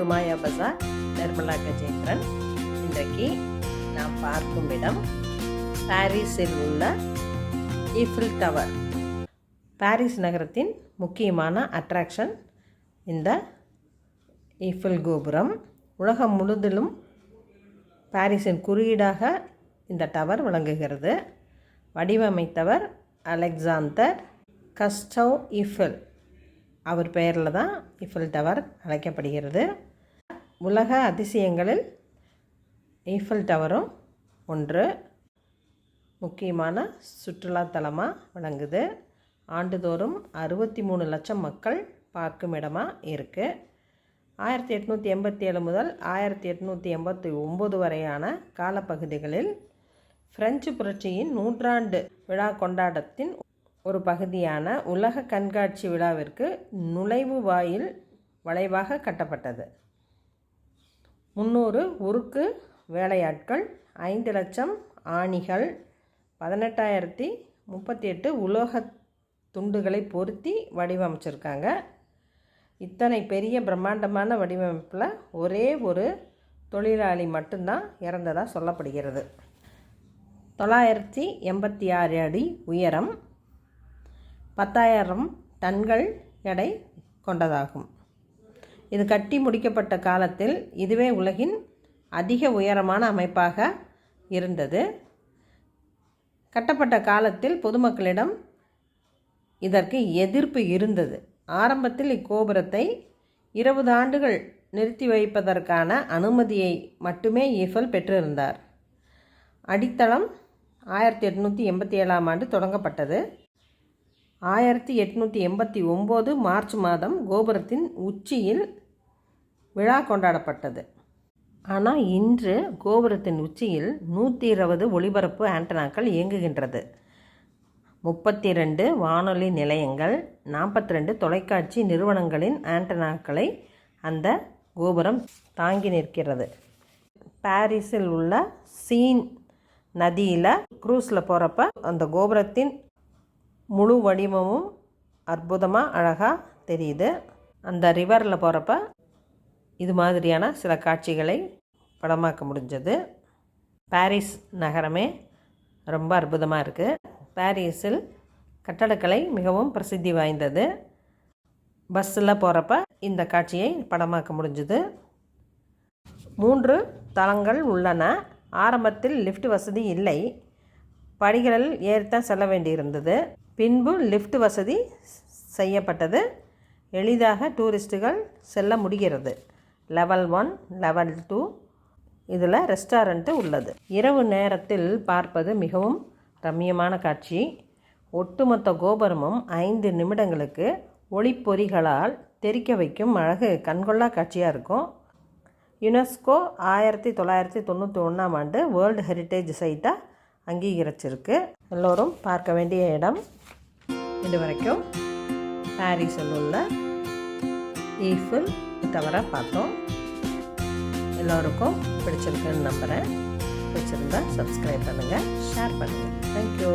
பஜார் நிர்மலா கஜேந்திரன். இன்றைக்கு நாம் பார்க்கும் இடம் பாரிஸில் உள்ள ஈஃபில் டவர். பாரிஸ் நகரத்தின் முக்கியமான அட்ராக்ஷன் இந்த ஈஃபில் கோபுரம். உலகம் முழுதிலும் பாரிஸின் குறியீடாக இந்த டவர் விளங்குகிறது. வடிவமைத்தவர் அலெக்சாந்தர் கஸ்டவ் ஈஃபில் அவர் பெயரில் தான் இஃபில் டவர் அழைக்கப்படுகிறது. உலக அதிசயங்களில் ஈஃபில் டவரும் ஒன்று. முக்கியமான சுற்றுலாத்தலமாக விளங்குது. ஆண்டுதோறும் அறுபத்தி மூணு லட்சம் மக்கள் பார்க்கும் இடமாக இருக்குது ஆயிரத்தி எட்நூற்றி எண்பத்தி ஏழு முதல் ஆயிரத்தி எட்நூற்றி எண்பத்தி ஒம்பது வரையான காலப்பகுதிகளில் பிரெஞ்சு புரட்சியின் நூற்றாண்டு விழா கொண்டாட்டத்தின் ஒரு பகுதியான உலக கண்காட்சி விழாவிற்கு நுழைவு வாயில் வளைவாக கட்டப்பட்டது. முந்நூறு உருக்கு வேலையாட்கள் ஐந்து லட்சம் ஆணிகள் பதினெட்டாயிரத்தி முப்பத்தி எட்டு உலோக துண்டுகளை பொருத்தி வடிவமைச்சிருக்காங்க. இத்தனை பெரிய பிரம்மாண்டமான வடிவமைப்பில் ஒரே ஒரு தொழிலாளி மட்டும்தான் இறந்ததாக சொல்லப்படுகிறது. தொள்ளாயிரத்தி எண்பத்தி ஆறு அடி உயரம் பத்தாயிரம் டன்கள் எடை கொண்டதாகும். இது கட்டி முடிக்கப்பட்ட காலத்தில் இதுவே உலகின் அதிக உயரமான அமைப்பாக இருந்தது. கட்டப்பட்ட காலத்தில் பொதுமக்களிடம் இதற்கு எதிர்ப்பு இருந்தது. ஆரம்பத்தில் இக்கோபுரத்தை இருபது ஆண்டுகள் நிறுத்தி வைப்பதற்கான அனுமதியை மட்டுமே ஈஃபல் பெற்றிருந்தார். அடித்தளம் ஆயிரத்தி எட்நூற்றி எண்பத்தி ஏழாம் ஆண்டு தொடங்கப்பட்டது. ஆயிரத்தி எட்நூற்றி எண்பத்தி ஒம்பது மார்ச் மாதம் கோபுரத்தின் உச்சியில் விழா கொண்டாடப்பட்டது. ஆனால் இன்று கோபுரத்தின் உச்சியில் நூற்றி இருபது ஒளிபரப்பு ஆண்டனாக்கள் இயங்குகின்றது. முப்பத்தி ரெண்டு வானொலி நிலையங்கள் நாற்பத்தி ரெண்டு தொலைக்காட்சி நிறுவனங்களின் ஆண்டனாக்களை அந்த கோபுரம் தாங்கி நிற்கிறது. பாரிஸில் உள்ள சீன் நதியில் க்ரூஸில் போகிறப்ப அந்த கோபுரத்தின் முழு வடிவமும் அற்புதமாக அழகாக தெரியுது. அந்த ரிவரில் போகிறப்ப இது மாதிரியான சில காட்சிகளை படமாக்க முடிஞ்சது. பாரிஸ் நகரமே ரொம்ப அற்புதமாக இருக்குது பாரிஸில் கட்டடக்கலை மிகவும் பிரசித்தி வாய்ந்தது. பஸ்ஸில் போகிறப்ப இந்த காட்சியை படமாக்க முடிஞ்சுது. மூன்று தளங்கள் உள்ளன. ஆரம்பத்தில் லிஃப்ட் வசதி இல்லை. படிகளில் ஏறித்தான் செல்ல வேண்டியிருந்தது. பின்பு லிஃப்ட் வசதி செய்யப்பட்டது. எளிதாக டூரிஸ்ட்டுகள் செல்ல முடிகிறது. லெவல் ஒன் லெவல் டூ இதில் ரெஸ்டாரண்ட்டு உள்ளது. இரவு நேரத்தில் பார்ப்பது மிகவும் ரம்மியமான காட்சி. ஒட்டுமொத்த கோபுரமும் ஐந்து நிமிடங்களுக்கு ஒளிப்பொறிகளால் தெரிக்க வைக்கும் அழகு கண்கொள்ளா காட்சியாக இருக்கும். யுனெஸ்கோ ஆயிரத்தி தொள்ளாயிரத்தி தொண்ணூற்றி ஒன்றாம் ஆண்டு வேர்ல்டு ஹெரிட்டேஜ் சைட்டாக அங்கீகரிச்சிருக்கு. எல்லோரும் பார்க்க வேண்டிய இடம் இது வரைக்கும் பாரிஸில் உள்ள ஈஃபில் தவிர பார்த்தோம். எல்லோருக்கும் பிடிச்சிருக்குன்னு நம்புகிறேன் பிடிச்சிருந்தா சப்ஸ்கிரைப் பண்ணுங்கள் ஷேர் பண்ணுங்கள் தேங்க்யூ